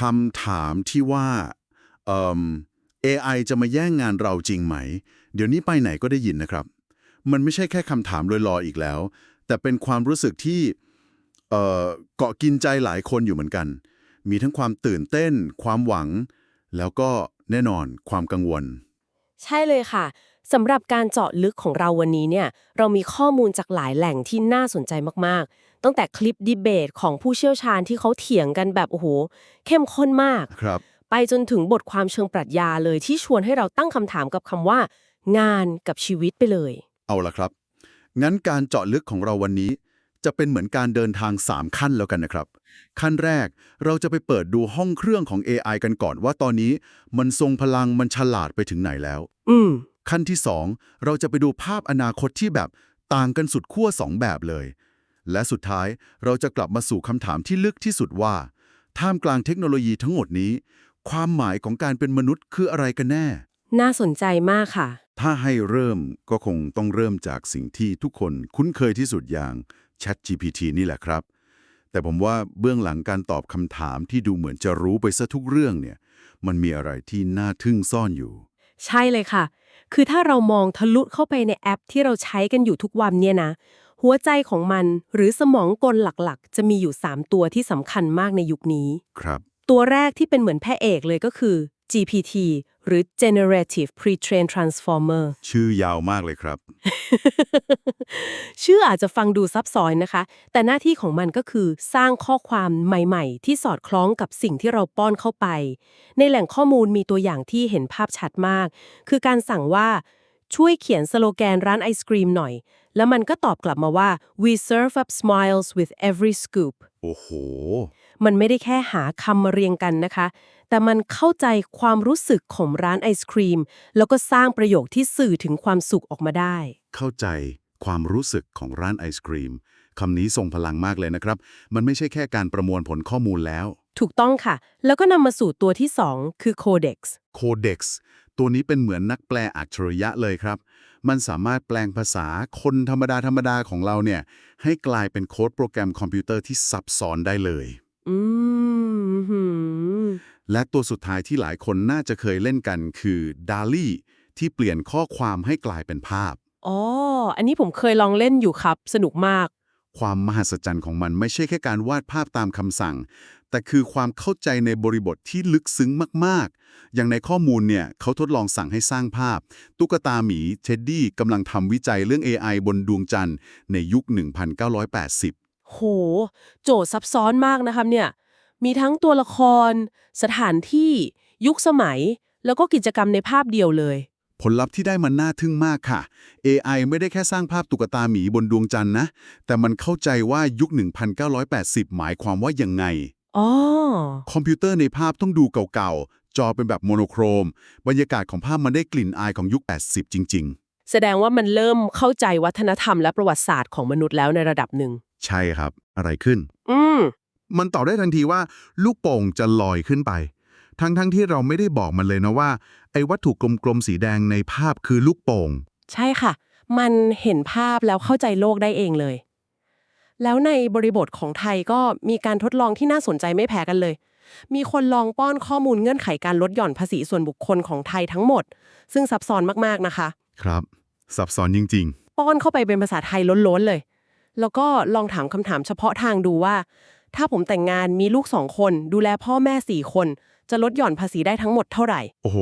คำถามที่ว่าเอิ่ม AI จะมาแย่งงานเราจริงไหม เดี๋ยวนี้ไปไหนก็ได้ยินนะครับ มันไม่ใช่แค่คำถามลอยๆอีกแล้ว แต่เป็นความรู้สึกที่เอ่อเกาะกินใจหลายคนอยู่เหมือนกัน มีทั้งความตื่นเต้น ความหวัง แล้วก็แน่นอนความกังวล ใช่เลยค่ะ สำหรับการเจาะลึกของเราวันนี้เนี่ยเรามีข้อมูลจากหลายแหล่งที่น่าสนใจมากๆ ตั้งแต่คลิปดีเบตของผู้เชี่ยวชาญที่เขาเถียงกันแบบโอ้โหเข้มข้นมาก ครับ ไปจนถึงบทความเชิงปรัชญาเลยที่ชวนให้เราตั้งคำถามกับคำว่า งานกับชีวิตไปเลย เอาละครับ งั้นการเจาะลึกของเราวันนี้ จะเป็นเหมือนการเดินทาง 3 ขั้นแล้วกันนะครับ ขั้นแรกเราจะไปเปิดดูห้องเครื่องของ AI กันก่อนว่าตอนนี้ มันทรงพลังมันฉลาดไปถึงไหนแล้ว อืม ขั้นที่ 2 เราจะไปดูภาพอนาคตที่แบบต่างกันสุดขั้ว2 แบบเลย และสุดท้ายเราจะกลับมาสู่คำถามที่ลึกที่สุดว่า ท่ามกลางเทคโนโลยีทั้งหมดนี้ ความหมายของการเป็นมนุษย์คืออะไรกันแน่ น่าสนใจมากค่ะ ถ้าให้เริ่มก็คงต้องเริ่มจากสิ่งที่ทุกคนคุ้นเคยที่สุดอย่าง ChatGPT นี่แหละครับ แต่ผมว่าเบื้องหลังการตอบคำถามที่ดูเหมือนจะรู้ไปซะทุกเรื่องเนี่ย มันมีอะไรที่น่าทึ่งซ่อนอยู่ ใช่เลยค่ะ คือถ้าเรามองทะลุเข้าไปในแอปที่เราใช้กันอยู่ทุกวันเนี่ยนะ หัวใจของมันหรือสมองกลหลักๆ จะมีอยู่ 3 ตัวที่สำคัญมากในยุคนี้ ครับ ตัวแรกที่เป็นเหมือนแพระเอกเลยก็คือ GPT หรือ Generative Pre-trained Transformer ชื่อยาวมากเลยครับ ชื่ออาจจะฟังดูซับซ้อนนะคะ แต่หน้าที่ของมันก็คือสร้างข้อความใหม่ๆ ที่สอดคล้องกับสิ่งที่เราป้อนเข้าไป ในแหล่งข้อมูลมีตัวอย่างที่เห็นภาพชัดมาก คือการสั่งว่าช่วยเขียนสโลแกนร้านไอศกรีมหน่อย แล้วมันก็ตอบกลับมาว่า we serve up smiles with every scoop โอ้โห มันไม่ได้แค่หาคำมาเรียงกันนะคะ แต่มันเข้าใจความรู้สึกของร้านไอศครีม แล้วก็สร้างประโยคที่สื่อถึงความสุขออกมาได้ เข้าใจความรู้สึกของร้านไอศครีมคำนี้ทรงพลังมากเลยนะครับ มันไม่ใช่แค่การประมวลผลข้อมูลแล้ว ถูกต้องค่ะ แล้วก็นำมาสู่ตัวที่ 2 คือ Codex Codex ตัวนี้เป็นเหมือนนักแปลอัจฉริยะเลยครับ มันสามารถแปลงภาษาคนธรรมดาธรรมดาของเราเนี่ย ให้กลายเป็นโค้ดโปรแกรมคอมพิวเตอร์ที่ซับซ้อนได้เลย อืมหืมและตัวสุดท้ายที่หลายคนน่าจะเคยเล่นกันคือ DALI ที่เปลี่ยนข้อความให้กลายเป็นภาพ อ๋อ อันนี้ผมเคยลองเล่นอยู่ครับ สนุกมาก ความมหัศจรรย์ของมันไม่ใช่แค่การวาดภาพตามคำสั่ง แต่คือความเข้าใจในบริบทที่ลึกซึ้งมาก ๆ อย่างในข้อมูลเนี่ยเขาทดลองสั่งให้สร้างภาพ ตุ๊กตาหมีเท็ดดี้กำลังทำวิจัยเรื่อง AI บนดวงจันทร์ในยุค 1980 โห โจทย์ซับซ้อนมากนะครับเนี่ย มีทั้งตัวละคร สถานที่ ยุคสมัย แล้วก็กิจกรรมในภาพเดียวเลย ผลลัพธ์ที่ได้มันน่าทึ่งมากค่ะ AI ไม่ได้แค่สร้างภาพตุ๊กตาหมีบนดวงจันทร์นะ แต่มันเข้าใจว่ายุค 1980 หมายความว่ายังไง อ๋อ คอมพิวเตอร์ในภาพต้องดูเก่าๆ จอเป็นแบบโมโนโครม บรรยากาศของภาพมันได้กลิ่นอายของยุค 80 จริงแสดงว่ามันเริ่มเข้าใจวัฒนธรรมและประวัติศาสตร์ของมนุษย์แล้วในระดับหนึ่งๆ ใช่ครับ อะไรขึ้น อืม มันตอบได้ทันทีว่า ลูกโป่งจะลอยขึ้นไป ทั้งๆทที่เราไม่ได้บอกมันเลยนะว่า ไอ้วัตถุกลมๆสีแดงในภาพคือลูกโป่ง ใช่ค่ะ มันเห็นภาพแล้วเข้าใจโลกได้เองเลย แล้วในบริบทของไทยก็มีการทดลองที่น่าสนใจไม่แพ้กันเลย มีคนลองป้อนข้อมูลเงื่อนไขการลดหย่อนภาษีส่วนบุคคลของไทยทั้งหมด ซึ่งซับซ้อนมากๆนะคะ ครับ ซับซ้อนจริงป้อนเข้าไปเป็นภาษาไทยล้นๆเลย แล้วก็ลองถามคำถามเฉพาะทางดูว่า ถ้าผมแต่งงานมีลูกสองคน ดูแลพ่อแม่สี่คน จะลดหย่อนภาษีได้ทั้งหมดเท่าไหร่ๆโอ้โห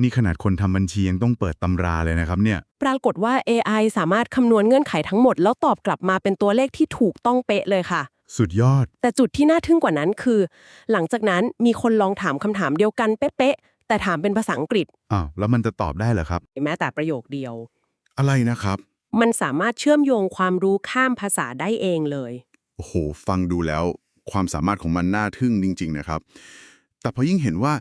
นี่ขนาดคนทำบัญชียังต้องเปิดตำราเลยนะครับเนี่ย ปรากฏว่า AI สามารถคำนวณเงื่อนไขทั้งหมด แล้วตอบกลับมาเป็นตัวเลขที่ถูกต้องเป๊ะเลยค่ะ สุดยอด แต่จุดที่น่าทึ่งกว่านั้นคือ หลังจากนั้นมีคนลองถามคำถามเดียวกันเป๊ะๆแต่ถามเป็นภาษาอังกฤษอ้าวแล้วมันจะตอบได้เหรอครับ แม้แต่ประโยคเดียว อะไรนะครับ มันสามารถเชื่อมโยงความรู้ข้ามภาษาได้เองเลย โอ้โห ฟังดูแล้ว ความสามารถของมันน่าทึ่งจริง ๆ นะครับ แต่พอยิ่งเห็นว่า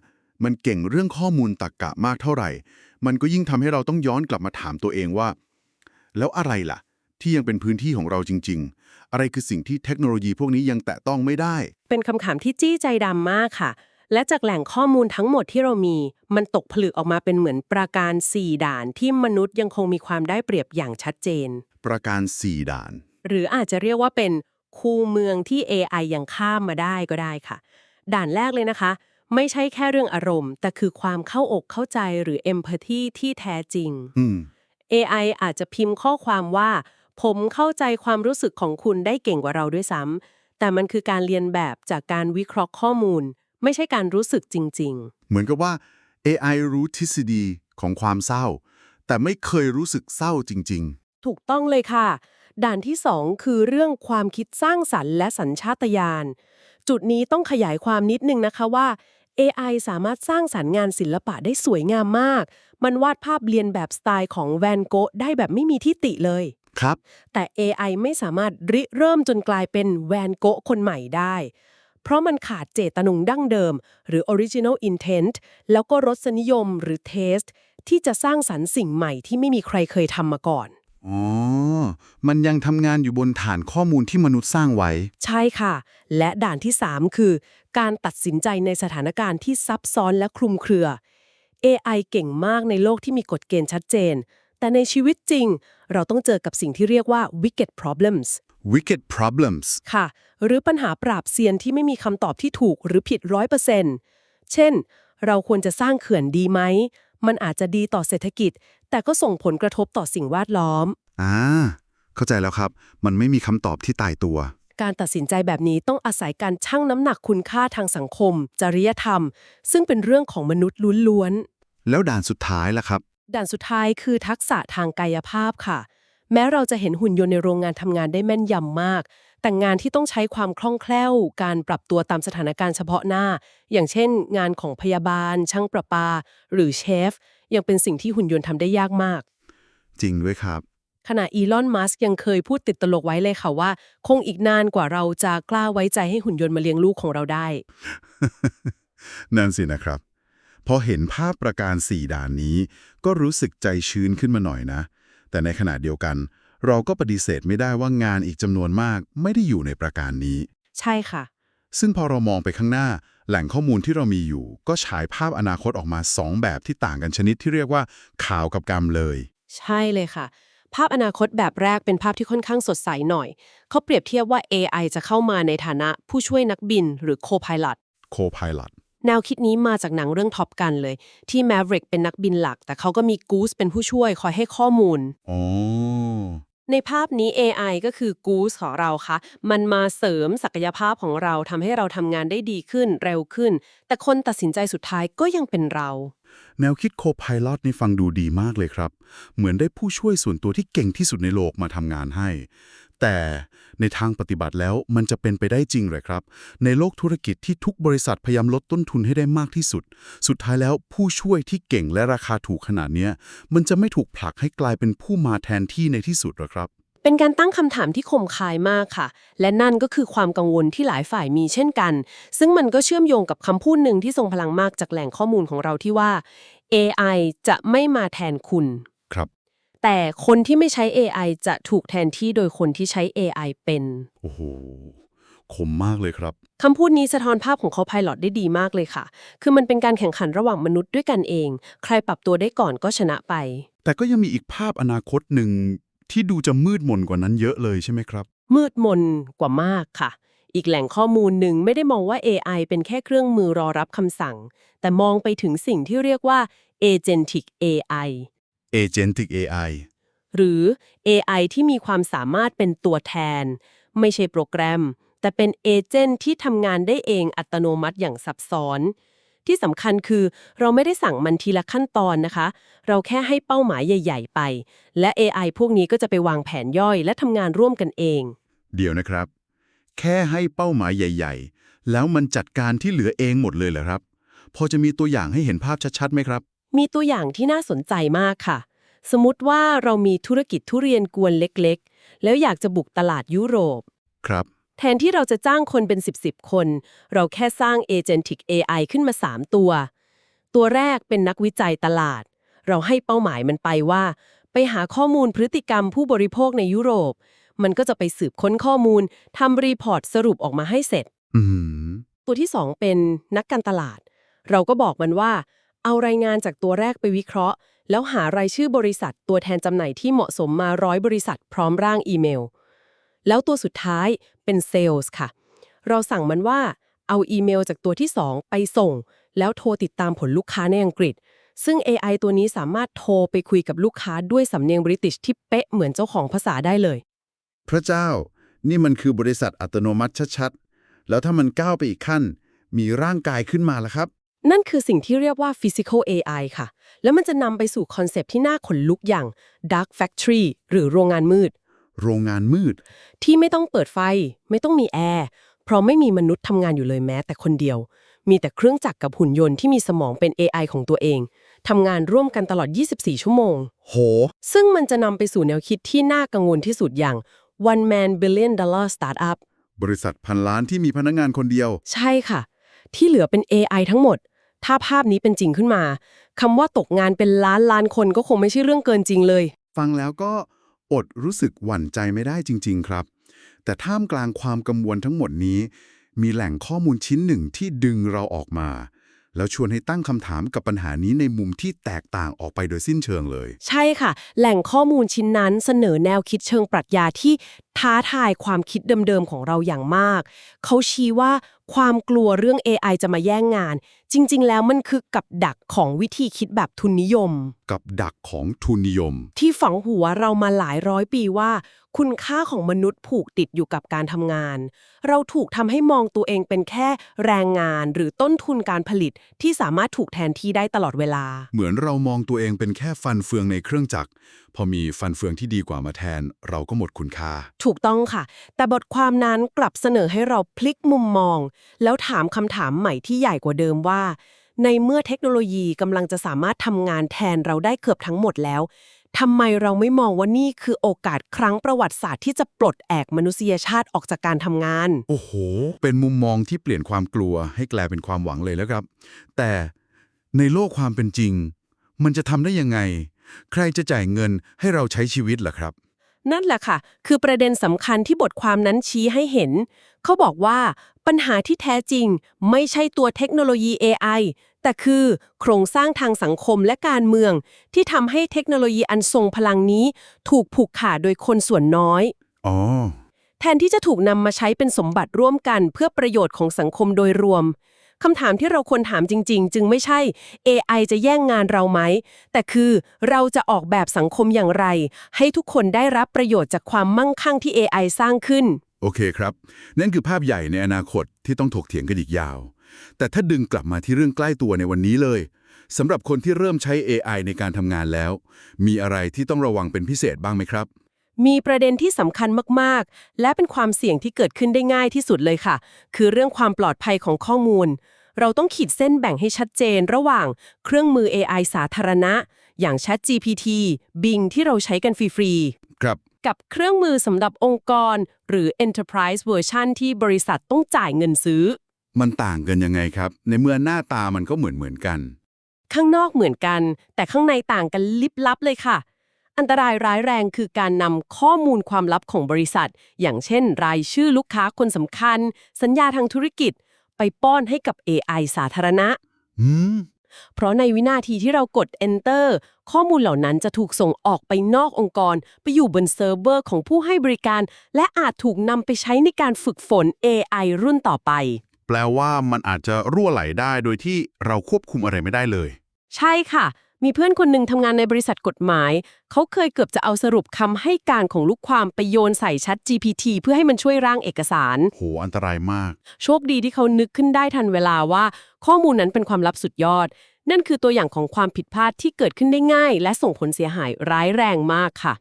มันเก่งเรื่องข้อมูลตรรกกะมากเท่าไหร่ มันก็ยิ่งทำให้เราต้องย้อนกลับมาถามตัวเองว่า แล้วอะไรล่ะ ที่ยังเป็นพื้นที่ของเราจริง ๆ อะไรคือสิ่งที่เทคโนโลยีพวกนี้ยังแตะต้องไม่ได้ เป็นคำถามที่จี้ใจดำมากค่ะ และจากแหล่งข้อมูลทั้งหมดที่เรามี มันตกผลึกออกมาเป็นเหมือนประการ 4 ด่านที่มนุษย์ยังคงมีความได้เปรียบอย่างชัดเจน ประการ 4 ด่าน หรืออาจจะเรียกว่าเป็นคูเมืองที่ AI ยังข้ามมาได้ก็ได้ค่ะ ด่านแรกเลยนะคะ ไม่ใช่แค่เรื่องอารมณ์ แต่คือความเข้าอกเข้าใจหรือ empathy ที่แท้จริงอืม AI อาจจะพิมพ์ข้อความว่า ผมเข้าใจความรู้สึกของคุณได้เก่งกว่าเราด้วยซ้ำแต่มันคือการเรียนแบบจากการวิเคราะห์ข้อมูล ไม่ใช่การรู้สึกจริง เหมือนกับว่า AI รู้ทฤษฎีของความเศร้า แต่ไม่เคยรู้สึกเศร้าจริง ๆ ถูกต้องเลยค่ะ ด่านที่ 2 คือเรื่องความคิดสร้างสรรค์และสัญชาตญาณ จุดนี้ต้องขยายความนิดนึงนะคะว่า AI สามารถสร้างสรรค์งานศิลปะได้สวยงามมาก มันวาดภาพเรียนแบบสไตล์ของแวนโกะได้แบบไม่มีที่ติเลยๆครับ แต่ AI ไม่สามารถริเริ่มจนกลายเป็นแวนโกะคนใหม่ได้ เพราะมันขาดเจตนุงดั้งเดิม หรือ original intent แล้วก็รสนิยมหรือ taste ที่จะสร้างสรรค์สิ่งใหม่ที่ไม่มีใครเคยทำมาก่อนอ๋อ มันยังทำงานอยู่บนฐานข้อมูลที่มนุษย์สร้างไว้ ใช่ค่ะ และด่านที่ 3 คือ การตัดสินใจในสถานการณ์ที่ซับซ้อนและคลุมเครือ AI เก่งมากในโลกที่มีกฎเกณฑ์ชัดเจน แต่ในชีวิตจริง เราต้องเจอกับสิ่งที่เรียกว่า wicked problems wicked problems ค่ะ หรือปัญหาปราบเซียนที่ไม่มีคำตอบที่ถูกหรือผิดร้อยเปอร์เซ็นต์เช่น เราควรจะสร้างเขื่อนดีไหม มันอาจจะดีต่อเศรษฐกิจ แต่ก็ส่งผลกระทบต่อสิ่งแวดล้อม อ่า เข้าใจแล้วครับ มันไม่มีคำตอบที่ตายตัว การตัดสินใจแบบนี้ต้องอาศัยการชั่งน้ำหนักคุณค่าทางสังคม จริยธรรม ซึ่งเป็นเรื่องของมนุษย์ล้วนแล้วด่านสุดท้ายล่ะครับ ๆด่านสุดท้ายคือทักษะทางกายภาพค่ะ แม้เราจะเห็นหุ่นยนต์ในโรงงานทำงานได้แม่นยำมาก แต่งานที่ต้องใช้ความคล่องแคล่ว การปรับตัวตามสถานการณ์เฉพาะหน้า อย่างเช่น งานของพยาบาล ช่างประปา หรือเชฟ ยังเป็นสิ่งที่หุ่นยนต์ทำได้ยากมาก จริงด้วยครับ ขณะอีลอน มัสก์ยังเคยพูดติดตลกไว้เลยค่ะว่า คงอีกนานกว่าเราจะกล้าไว้ใจให้หุ่นยนต์มาเลี้ยงลูกของเราได้ นั่นสินะครับ พอเห็นภาพประการ4ด่านนี้ ก็รู้สึกใจชื้นขึ้นมาหน่อยนะ แต่ในขณะเดียวกัน เราก็ปฏิเสธไม่ได้ว่างานอีกจำนวนมากไม่ได้อยู่ในประการนี้ ใช่ค่ะ ซึ่งพอเรามองไปข้างหน้า แหล่งข้อมูลที่เรามีอยู่ ก็ฉายภาพอนาคตออกมา 2 แบบที่ต่างกันชนิดที่เรียกว่าข่าวกับกรรมเลย ใช่เลยค่ะ ภาพอนาคตแบบแรกเป็นภาพที่ค่อนข้างสดใสหน่อย เขาเปรียบเทียบว่า AI จะเข้ามาในฐานะผู้ช่วยนักบิน หรือ Co-pilot Co-pilot แนวคิดนี้มาจากหนังเรื่องท็อปกันเลย ที่ Maverick เป็นนักบินหลัก แต่เขาก็มี Goose เป็นผู้ช่วยคอยให้ข้อมูลอ๋อในภาพนี้ AI ก็คือ Goose ของเราค่ะ มันมาเสริมศักยภาพของเราทำให้เราทำงานได้ดีขึ้นเร็วขึ้น แต่คนตัดสินใจสุดท้ายก็ยังเป็นเรา แนวคิด Co-pilot นี่ฟังดูดีมากเลยครับ เหมือนได้ผู้ช่วยส่วนตัวที่เก่งที่สุดในโลกมาทำงานให้ แต่ในทางปฏิบัติแล้วมันจะเป็นไปได้จริงหรือครับ ในโลกธุรกิจที่ทุกบริษัทพยายามลดต้นทุนให้ได้มากที่สุด สุดท้ายแล้วผู้ช่วยที่เก่งและราคาถูกขนาดนี้มันจะไม่ถูกผลักให้กลายเป็นผู้มาแทนที่ในที่สุดหรือครับ เป็นการตั้งคำถามที่คมคายมากค่ะ และนั่นก็คือความกังวลที่หลายฝ่ายมีเช่นกัน ซึ่งมันก็เชื่อมโยงกับคำพูดหนึ่งที่ทรงพลังมากจากแหล่งข้อมูลของเราที่ว่า AI จะไม่มาแทนคุณ แต่คนที่ไม่ใช้ AI จะถูกแทนที่โดยคนที่ใช้ AI เป็น โอ้โหคมมากเลยครับ คำพูดนี้สะท้อนภาพของ Copilot ได้ดีมากเลยค่ะ คือมันเป็นการแข่งขันระหว่างมนุษย์ด้วยกันเอง ใครปรับตัวได้ก่อนก็ชนะไป แต่ก็ยังมีอีกภาพอนาคตหนึ่งที่ดูจะมืดมนกว่านั้นเยอะเลยใช่ไหมครับ มืดมนกว่ามากค่ะ อีกแหล่งข้อมูลหนึ่งไม่ได้มองว่า AI เป็นแค่เครื่องมือรอรับคำสั่ง แต่มองไปถึงสิ่งที่เรียกว่า agentic AI Agentic AI หรือ AI ที่มีความสามารถเป็นตัวแทน ไม่ใช่โปรแกรม แต่เป็นเอเจนต์ที่ทำงานได้เองอัตโนมัติอย่างซับซ้อน ที่สำคัญคือเราไม่ได้สั่งมันทีละขั้นตอนนะคะ เราแค่ให้เป้าหมายใหญ่ ๆ ไป และ AI พวกนี้ก็จะไปวางแผนย่อยและทำงานร่วมกันเอง เดี๋ยวนะครับ แค่ให้เป้าหมายใหญ่ ๆ แล้วมันจัดการที่เหลือเองหมดเลยเหรอครับ พอจะมีตัวอย่างให้เห็นภาพชัดๆไหมครับ มีตัวอย่างที่น่าสนใจมากค่ะ สมมติว่าเรามีธุรกิจทุเรียนกวนเล็กๆ แล้วอยากจะบุกตลาดยุโรป ครับ แทนที่เราจะจ้างคนเป็น 10บสคน เราแค่สร้าง Agentic AI ขึ้นมา 3 ตัว ตัวแรกเป็นนักวิจัยตลาด เราให้เป้าหมายมันไปว่า ไปหาข้อมูลพฤติกรรมผู้บริโภคในยุโรป มันก็จะไปสืบค้นข้อมูลทำรีพอร์ตสรุปออกมาให้เสร็จอืมตัวที่ 2 เป็นนักการตลาด เราก็บอกมันว่า เอารายงานจากตัวแรกไปวิเคราะห์ แล้วหารายชื่อบริษัทตัวแทนจำหน่ายที่เหมาะสมมาร้อยบริษัทพร้อมร่างอีเมล แล้วตัวสุดท้ายเป็นเซลส์ค่ะ เราสั่งมันว่าเอาอีเมลจากตัวที่ 2 ไปส่ง แล้วโทรติดตามผลลูกค้าในอังกฤษ ซึ่ง AI ตัวนี้สามารถโทรไปคุยกับลูกค้าด้วยสำเนียงบริติชที่เป๊ะเหมือนเจ้าของภาษาได้เลย พระเจ้า นี่มันคือบริษัทอัตโนมัติชัดๆ แล้วถ้ามันก้าวไปอีกขั้น มีร่างกายขึ้นมาแล่ะครับ นั่นคือสิ่งที่เรียกว่า physical AI ค่ะ แล้วมันจะนำไปสู่คอนเซปต์ที่น่าขนลุกอย่าง dark factory หรือโรงงานมืด โรงงานมืด ที่ไม่ต้องเปิดไฟ ไม่ต้องมีแอร์เพราะไม่มีมนุษย์ทำงานอยู่เลยแม้แต่คนเดียว มีแต่เครื่องจักรกับหุ่นยนต์ที่มีสมองเป็น AI ของตัวเองทำงานร่วมกันตลอด 24 ชั่วโมง โห ซึ่งมันจะนำไปสู่แนวคิดที่น่ากังวลที่สุดอย่าง one man billion dollar startup บริษัทพันล้านที่มีพนักงานคนเดียว ใช่ค่ะ ที่เหลือเป็น AI ทั้งหมด ถ้าภาพนี้เป็นจริงขึ้นมาคำว่าตกงานเป็นล้านล้านคนก็คงไม่ใช่เรื่องเกินจริงเลย ฟังแล้วก็อดรู้สึกหวั่นใจไม่ได้จริง ๆ ครับ แต่ท่ามกลางความกังวลทั้งหมดนี้ มีแหล่งข้อมูลชิ้นหนึ่งที่ดึงเราออกมา แล้วชวนให้ตั้งคำถามกับปัญหานี้ในมุมที่แตกต่างออกไปโดยสิ้นเชิงเลย ใช่ค่ะ แหล่งข้อมูลชิ้นนั้นเสนอแนวคิดเชิงปรัชญาที่ท้าทายความคิดเดิมๆของเราอย่างมาก เขาชี้ว่าความกลัวเรื่อง AI จะมาแย่งงาน จริง ๆ แล้วมันคือกับดักของวิธีคิดแบบทุนนิยม กับดักของทุนนิยม ที่ฝังหัวเรามาหลายร้อยปีว่า คุณค่าของมนุษย์ผูกติดอยู่กับการทำงาน เราถูกทำให้มองตัวเองเป็นแค่แรงงานหรือต้นทุนการผลิตที่สามารถถูกแทนที่ได้ตลอดเวลา เหมือนเรามองตัวเองเป็นแค่ฟันเฟืองในเครื่องจักร พอมีฟันเฟืองที่ดีกว่ามาแทน เราก็หมดคุณค่า ถูกต้องค่ะ แต่บทความนั้นกลับเสนอให้เราพลิกมุมมอง แล้วถามคำถามใหม่ที่ใหญ่กว่าเดิมว่า ในเมื่อเทคโนโลยีกำลังจะสามารถทำงานแทนเราได้เกือบทั้งหมดแล้ว ทำไมเราไม่มองว่านี่คือโอกาสครั้งประวัติศาสตร์ที่จะปลดแอกมนุษยชาติออกจากการทำงาน โอ้โห เป็นมุมมองที่เปลี่ยนความกลัวให้กลายเป็นความหวังเลยแล้วครับ แต่ในโลกความเป็นจริง มันจะทำได้ยังไง ใครจะจ่ายเงินให้เราใช้ชีวิตล่ะครับ นั่นแหละค่ะ คือประเด็นสำคัญที่บทความนั้นชี้ให้เห็น เขาบอกว่าปัญหาที่แท้จริง ไม่ใช่ตัวเทคโนโลยี AI แต่คือโครงสร้างทางสังคมและการเมือง ที่ทำให้เทคโนโลยีอันทรงพลังนี้ ถูกผูกขาดโดยคนส่วนน้อย อ๋อ แทนที่จะถูกนำมาใช้เป็นสมบัติร่วมกัน เพื่อประโยชน์ของสังคมโดยรวมคำถามที่เราควรถามจริง ๆ จึงไม่ใช่ AI จะแย่งงานเราไหม แต่คือเราจะออกแบบสังคมอย่างไร ให้ทุกคนได้รับประโยชน์จากความมั่งคั่งที่ AI สร้างขึ้น โอเคครับ นั่นคือภาพใหญ่ในอนาคตที่ต้องถกเถียงกันอีกยาว แต่ถ้าดึงกลับมาที่เรื่องใกล้ตัวในวันนี้เลยสำหรับคนที่เริ่มใช้ AI ในการทำงานแล้ว มีอะไรที่ต้องระวังเป็นพิเศษบ้างไหมครับ มีประเด็นที่สำคัญมาก ๆ และเป็นความเสี่ยงที่เกิดขึ้นได้ง่ายที่สุดเลยค่ะ คือเรื่องความปลอดภัยของข้อมูล เราต้องขีดเส้นแบ่งให้ชัดเจน ระหว่างเครื่องมือ AI สาธารณะ อย่าง ChatGPT Bing ที่เราใช้กันฟรีครับๆกับเครื่องมือสำหรับองค์กร หรือ Enterprise Version ที่บริษัทต้องจ่ายเงินซื้อ มันต่างกันยังไงครับ ในเมื่อหน้าตามันก็เหมือนเหมือนๆกัน ข้างนอกเหมือนกัน แต่ข้างในต่างกันลิบลับเลยค่ะ อันตรายร้ายแรงคือการนำข้อมูลความลับของบริษัท อย่างเช่น รายชื่อลูกค้าคนสำคัญ สัญญาทางธุรกิจ ไปป้อนให้กับ AI สาธารณะ อืม เพราะในวินาทีที่เรากด enter ข้อมูลเหล่านั้นจะถูกส่งออกไปนอกองค์กร ไปอยู่บนเซิร์ฟเวอร์ของผู้ให้บริการ และอาจถูกนำไปใช้ในการฝึกฝน AI รุ่นต่อไป แปลว่ามันอาจจะรั่วไหลได้โดยที่เราควบคุมอะไรไม่ได้เลย ใช่ค่ะ มีเพื่อนคนหนึ่งทำงานในบริษัทกฎหมาย เขาเคยเกือบจะเอาสรุปคำให้การของลูกความไปโยนใส่ชัด GPT เพื่อให้มันช่วยร่างเอกสาร โห อันตรายมาก โชคดีที่เขานึกขึ้นได้ทันเวลาว่า ข้อมูลนั้นเป็นความลับสุดยอด นั่นคือตัวอย่างของความผิดพลาดที่เกิดขึ้นได้ง่าย และส่งผลเสียหายร้ายแรงมากค่ะ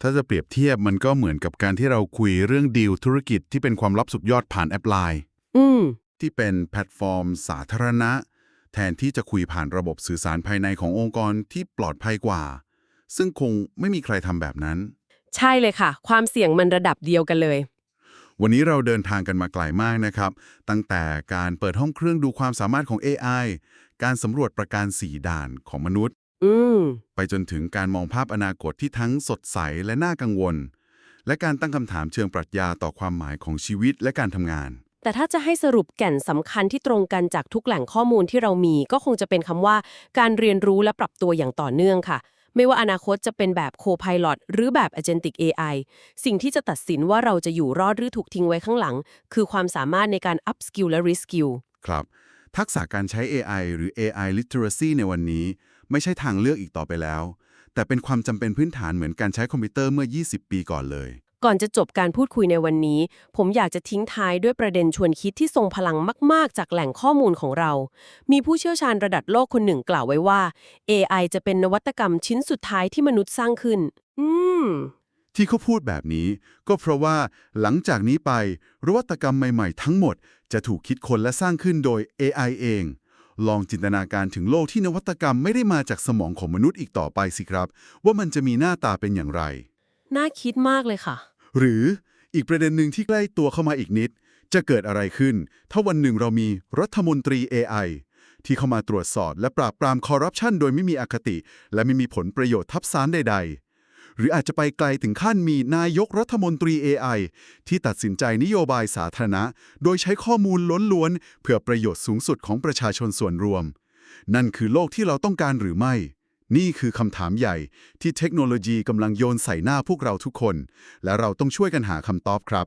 ถ้าจะเปรียบเทียบมันก็เหมือนกับการที่เราคุยเรื่องดีลธุรกิจที่เป็นความลับสุดยอดผ่านแอปไลน์ อืม ที่เป็นแพลตฟอร์มสาธารณะ แทนที่จะคุยผ่านระบบสื่อสารภายในขององค์กรที่ปลอดภัยกว่า ซึ่งคงไม่มีใครทำแบบนั้น ใช่เลยค่ะ ความเสี่ยงมันระดับเดียวกันเลยวันนี้เราเดินทางกันมาไกลมากนะครับ ตั้งแต่การเปิดห้องเครื่องดูความสามารถของ AI การสำรวจประการสีด่านของมนุษย์อืมไปจนถึงการมองภาพอนาคตที่ทั้งสดใสและน่ากังวล และการตั้งคำถามเชิงปรัชญาต่อความหมายของชีวิตและการทำงาน แต่ถ้าจะให้สรุปแก่นสำคัญที่ตรงกันจากทุกแหล่งข้อมูลที่เรามี ก็คงจะเป็นคำว่า การเรียนรู้และปรับตัวอย่างต่อเนื่องค่ะ ไม่ว่าอนาคตจะเป็นแบบ Co-Pilot หรือแบบ Agentic AI สิ่งที่จะตัดสินว่าเราจะอยู่รอดหรือถูกทิ้งไว้ข้างหลัง คือความสามารถในการ up skill และ re skill ครับ ทักษะการใช้ AI หรือ AI literacy ในวันนี้ ไม่ใช่ทางเลือกอีกต่อไปแล้ว แต่เป็นความจำเป็นพื้นฐานเหมือนการใช้คอมพิวเตอร์เมื่อ 20 ปีก่อนเลย ก่อนจะจบการพูดคุยในวันนี้ ผมอยากจะทิ้งท้ายด้วยประเด็นชวนคิดที่ทรงพลังมาก ๆ จากแหล่งข้อมูลของเรา มีผู้เชี่ยวชาญระดับโลกคนหนึ่งกล่าวไว้ว่า AI จะเป็นนวัตกรรมชิ้นสุดท้ายที่มนุษย์สร้างขึ้น อืม ที่เขาพูดแบบนี้ ก็เพราะว่าหลังจากนี้ไปนวัตกรรมใหม่ ๆ ทั้งหมด จะถูกคิดค้นและสร้างขึ้นโดย AI เอง ลองจินตนาการถึงโลกที่นวัตกรรมไม่ได้มาจากสมองของมนุษย์อีกต่อไปสิครับ ว่ามันจะมีหน้าตาเป็นอย่างไร น่าคิดมากเลยค่ะ หรืออีกประเด็นหนึ่งที่ใกล้ตัวเข้ามาอีกนิด จะเกิดอะไรขึ้น ถ้าวันหนึ่งเรามีรัฐมนตรี AI ที่เข้ามาตรวจสอบและปราบปรามคอร์รัปชันโดยไม่มีอคติ และไม่มีผลประโยชน์ทับซ้อนใด ๆหรืออาจจะไปไกลถึงขั้นมีนายกรัฐมนตรี AI ที่ตัดสินใจนโยบายสาธารณะ โดยใช้ข้อมูลล้นล้วน เพื่อประโยชน์สูงสุดของประชาชนส่วนรวม นั่นคือโลกที่เราต้องการหรือไม่ นี่คือคำถามใหญ่ที่เทคโนโลยีกำลังโยนใส่หน้าพวกเราทุกคน และเราต้องช่วยกันหาคำตอบครับ